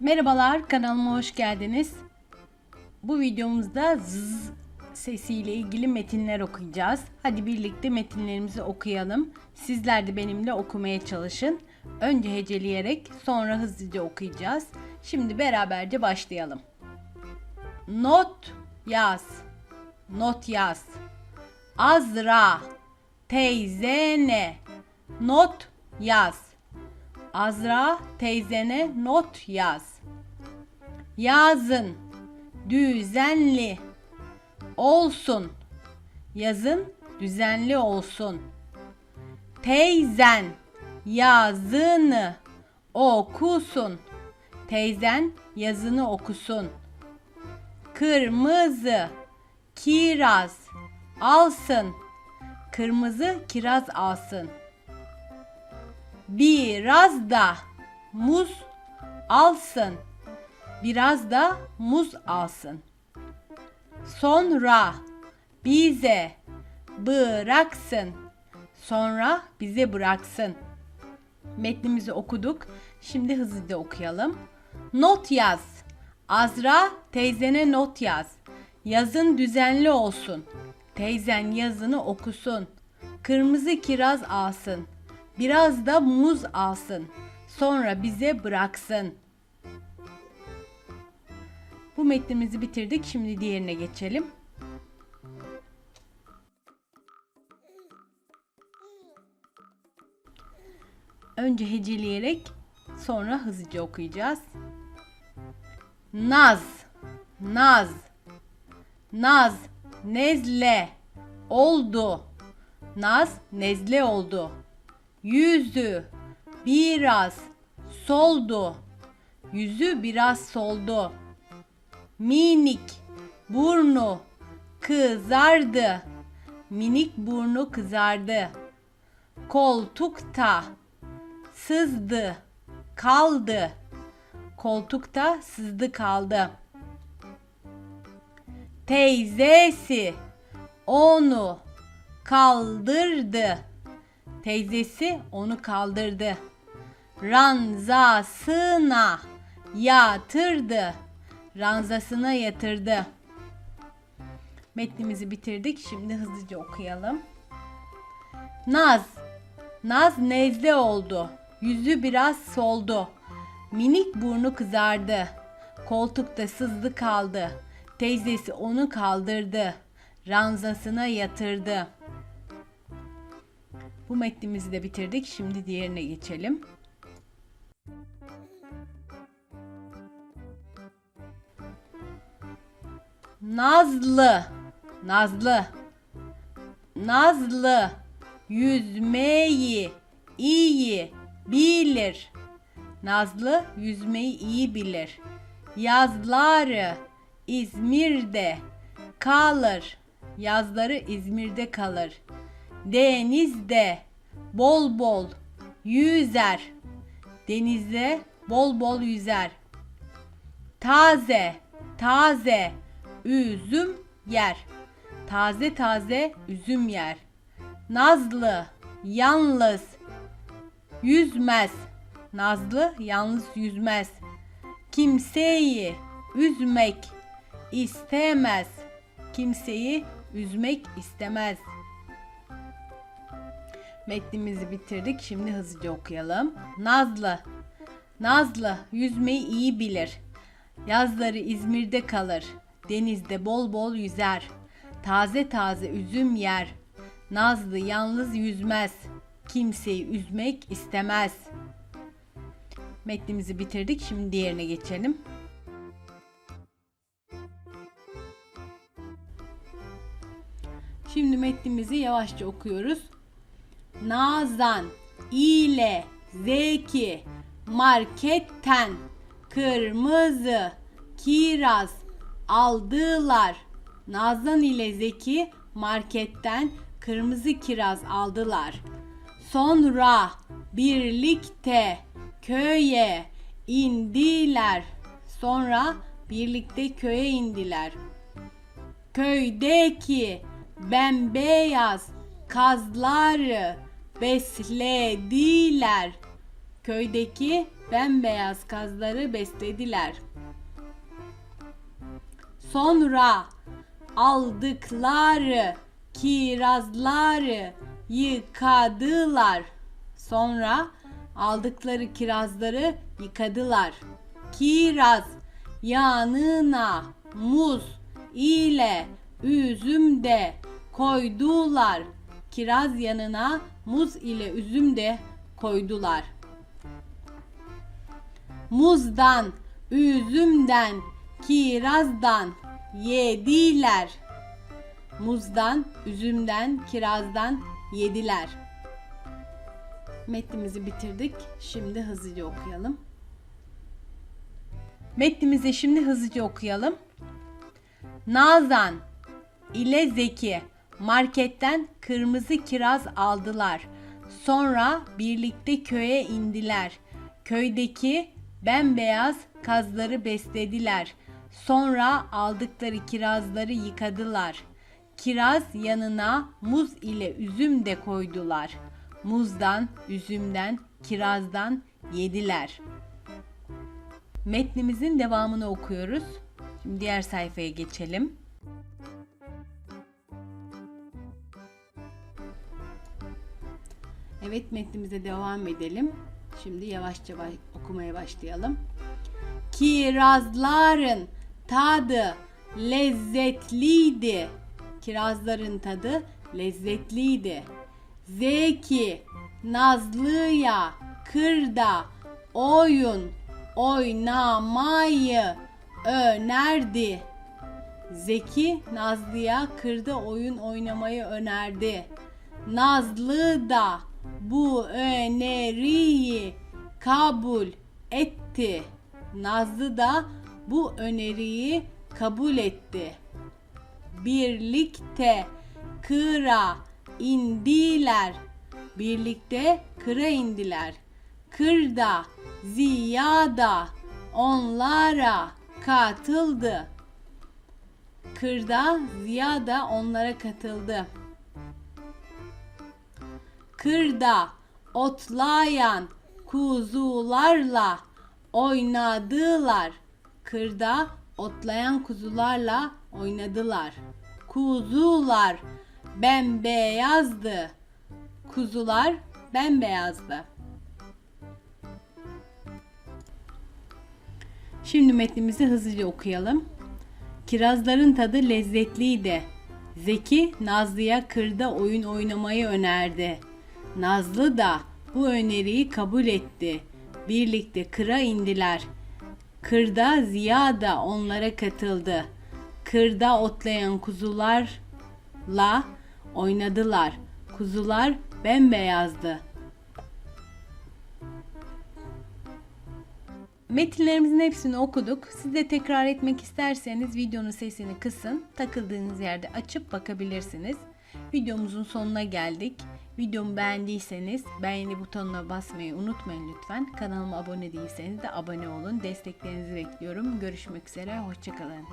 Merhabalar kanalıma hoş geldiniz. Bu videomuzda z sesiyle ilgili metinler okuyacağız. Hadi birlikte metinlerimizi okuyalım. Sizler de benimle okumaya çalışın. Önce heceleyerek sonra hızlıca okuyacağız. Şimdi beraberce başlayalım. Not yaz. Not yaz. Azra teyzene not yaz. Azra teyzene not yaz. Yazın düzenli olsun. Yazın düzenli olsun. Teyzen yazını okusun. Teyzen yazını okusun. Kırmızı kiraz alsın. Kırmızı kiraz alsın. Biraz da muz alsın. Biraz da muz alsın. Sonra bize bıraksın. Sonra bize bıraksın. Metnimizi okuduk. Şimdi hızlıca okuyalım. Not yaz. Azra teyzene not yaz. Yazın düzenli olsun. Teyzen yazını okusun. Kırmızı kiraz alsın. Biraz da muz alsın. Sonra bize bıraksın. Bu metnimizi bitirdik. Şimdi diğerine geçelim. Önce heceleyerek sonra hızlıca okuyacağız. Naz, naz, naz, nezle, oldu. Naz, nezle oldu. Yüzü, biraz, soldu. Yüzü biraz soldu. Minik, burnu, kızardı. Minik burnu kızardı. Koltukta, sızdı, kaldı. Koltukta sızdı kaldı. Teyzesi onu kaldırdı. Teyzesi onu kaldırdı. Ranzasına yatırdı. Ranzasına yatırdı. Metnimizi bitirdik. Şimdi hızlıca okuyalım. Naz. Naz nezle oldu. Yüzü biraz soldu. Minik burnu kızardı. Koltukta sızdı kaldı. Teyzesi onu kaldırdı. Ranzasına yatırdı. Bu metnimizi de bitirdik. Şimdi diğerine geçelim. Nazlı, Nazlı, Nazlı yüzmeyi iyi bilir. Nazlı yüzmeyi iyi bilir. Yazları İzmir'de kalır. Yazları İzmir'de kalır. Denizde bol bol yüzer. Denizde bol bol yüzer. Taze, taze üzüm yer. Taze taze üzüm yer. Nazlı, yalnız yüzmez. Nazlı yalnız yüzmez. Kimseyi üzmek istemez. Kimseyi üzmek istemez. Metnimizi bitirdik. Şimdi hızlıca okuyalım. Nazlı. Nazlı yüzmeyi iyi bilir. Yazları İzmir'de kalır. Denizde bol bol yüzer. Taze taze üzüm yer. Nazlı yalnız yüzmez. Kimseyi üzmek istemez. Metnimizi bitirdik. Şimdi diğerine geçelim. Şimdi metnimizi yavaşça okuyoruz. Nazan ile Zeki marketten kırmızı kiraz aldılar. Nazan ile Zeki marketten kırmızı kiraz aldılar. Sonra birlikte köye indiler. Sonra birlikte köye indiler. Köydeki bembeyaz kazları beslediler. Köydeki bembeyaz kazları beslediler. Sonra aldıkları kirazları yıkadılar. Sonra aldıkları kirazları yıkadılar. Kiraz yanına muz ile üzüm de koydular. Kiraz yanına muz ile üzüm de koydular. Muzdan, üzümden, kirazdan yediler. Muzdan, üzümden, kirazdan yediler. Metnimizi bitirdik. Şimdi hızlıca okuyalım. Metnimizi şimdi hızlıca okuyalım. Nazan ile Zeki marketten kırmızı kiraz aldılar. Sonra birlikte köye indiler. Köydeki bembeyaz kazları beslediler. Sonra aldıkları kirazları yıkadılar. Kiraz yanına muz ile üzüm de koydular. Muzdan, üzümden, kirazdan yediler. Metnimizin devamını okuyoruz. Şimdi diğer sayfaya geçelim. Evet metnimize devam edelim. Şimdi yavaşça baş- okumaya başlayalım. Kirazların tadı lezzetliydi. Kirazların tadı lezzetliydi. Zeki Nazlı'ya kırda oyun oynamayı önerdi. Zeki Nazlı'ya kırda oyun oynamayı önerdi. Nazlı da bu öneriyi kabul etti. Nazlı da bu öneriyi kabul etti. Birlikte kıra indiler. Birlikte kıra indiler. Kırda Ziyada onlara katıldı. Kırda Ziya da onlara katıldı. Kırda otlayan kuzularla oynadılar. Kırda otlayan kuzularla oynadılar. Kuzular bembeyazdı. Kuzular bembeyazdı. Şimdi metnimizi hızlıca okuyalım. Kirazların tadı lezzetliydi. Zeki Nazlı'ya kırda oyun oynamayı önerdi. Nazlı da bu öneriyi kabul etti. Birlikte kıra indiler. Kırda Ziya da onlara katıldı. Kırda otlayan kuzularla oynadılar. Kuzular bembeyazdı. Metinlerimizin hepsini okuduk. Siz de tekrar etmek isterseniz videonun sesini kısın. Takıldığınız yerde açıp bakabilirsiniz. Videomuzun sonuna geldik. Videomu beğendiyseniz beğeni butonuna basmayı unutmayın lütfen. Kanalıma abone değilseniz de abone olun. Desteklerinizi bekliyorum. Görüşmek üzere. Hoşçakalın.